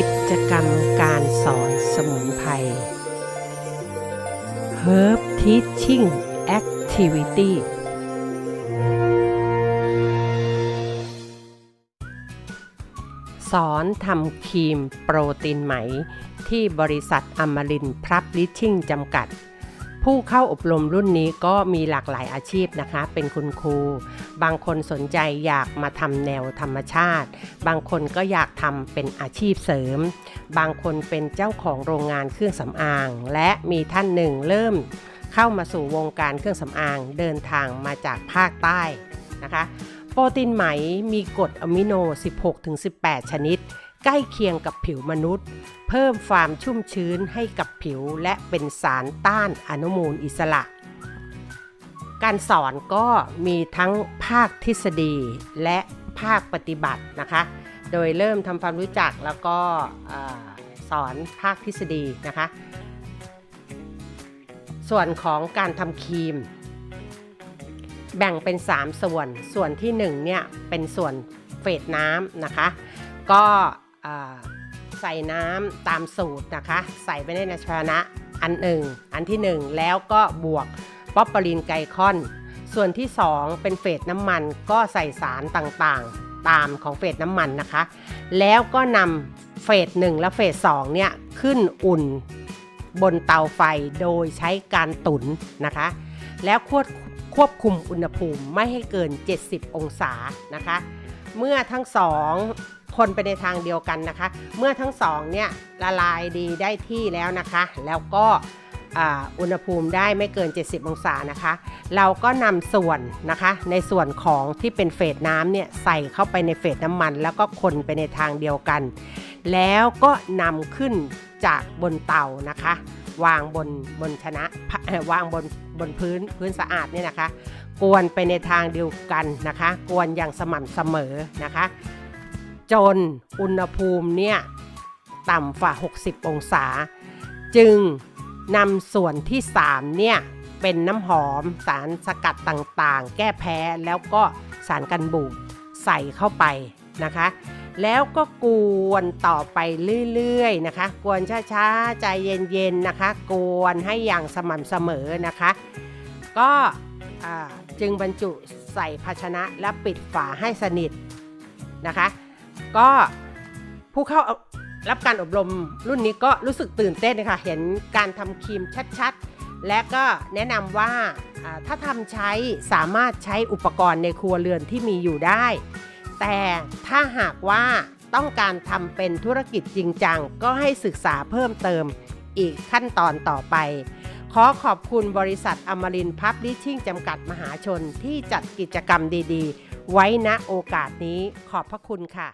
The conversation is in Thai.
กิจกรรมการสอนสมุนไพร Herb Teaching Activity สอนทำครีมโปรตีนไหมที่บริษัทอมรินพรับลิชชิ่งจำกัด ผู้เข้าอบรมรุ่นนี้ก็มีหลากหลายอาชีพนะคะ เป็นคุณครู บางคนสนใจอยากมาทำแนวธรรมชาติ บางคนก็อยากทำเป็นอาชีพเสริม บางคนเป็นเจ้าของโรงงานเครื่องสำอาง และมีท่านหนึ่งเริ่มเข้ามาสู่วงการเครื่องสำอางเดินทางมาจากภาคใต้นะคะ โปรตีนไหมมีกรดอะมิโน 16-18 ชนิด ใกล้เคียงกับผิวมนุษย์ เพิ่มความชุ่มชื้นให้กับผิวและเป็นสารต้านอนุมูลอิสระ การสอนก็มีทั้งภาคทฤษฎีและภาคปฏิบัตินะคะ โดยเริ่มทำความรู้จักแล้วก็สอนภาคทฤษฎีนะคะ ส่วนของการทำครีม แบ่งเป็น 3 ส่วน ส่วนที่1เนี่ยเป็นส่วนเฟดน้ำนะคะ ก็ ใส่น้ำตามสูตรนะคะ ใส่ไปในภาชนะอันหนึ่งอันที่1แล้วก็บวกป๊อปปรินไกคอน ส่วนที่ 2 เป็นเฟดน้ำมันก็ใส่สารต่างๆ ตามของเฟดน้ำมันนะคะ แล้วก็นำเฟส1และเฟส2เนี่ยขึ้นอุ่นบนเตาไฟโดยใช้การตุ๋นนะคะ แล้วควบควบคุมอุณหภูมิไม่ให้เกิน 70 องศานะคะ เมื่อทั้งสอง คนไปในทางเดียวกันนะคะ เมื่อทั้งสองเนี่ยละลายดีได้ที่แล้วนะคะ แล้วก็อ,อุณหภูมิได้ไม่เกิน 70 องศานะคะ เราก็นำส่วนนะคะ ในส่วนของที่เป็นเฟสน้ำเนี่ยใส่เข้าไปในเฟสน้ำมัน แล้วก็คนไปในทางเดียวกัน แล้วก็นำขึ้นจากบนเตานะคะ วางบนบนชนะวางบนบนพื้นพื้นสะอาดเนี่ยนะคะ กวนไปในทางเดียวกันนะคะ กวนอย่างสม่ำเสมอนะคะ จนอุณหภูมิเนี่ยต่ำฝ่า 60 องศา จึงนำส่วนที่ 3 เนี่ย เป็นน้ำหอมสารสกัดต่างๆ แก้แพ้แล้วก็สารกันบูดใส่เข้าไปนะคะ แล้วก็กวนต่อไปเรื่อยๆนะคะ กวนช้าๆ ใจเย็นๆนะคะ กวนให้อย่างสม่ำเสมอนะคะ ก็จึงบรรจุใส่ภาชนะและปิดฝาให้สนิทนะคะ ก็ผู้เข้ารับการอบรมรุ่นนี้ก็รู้สึกตื่นเต้นนะคะเห็นการทำครีมชัดๆ และก็แนะนำว่าอ่าถ้าทำใช้สามารถใช้อุปกรณ์ในครัวเรือนที่มีอยู่ได้ แต่ถ้าหากว่าต้องการทำเป็นธุรกิจจริงจัง ก็ให้ศึกษาเพิ่มเติมอีกขั้นตอนต่อไป ขอขอบคุณบริษัทอมรินพับลิชชิ่งจำกัดมหาชนที่จัดกิจกรรมดีๆ ไว้ณโอกาสนี้ขอบพระคุณค่ะ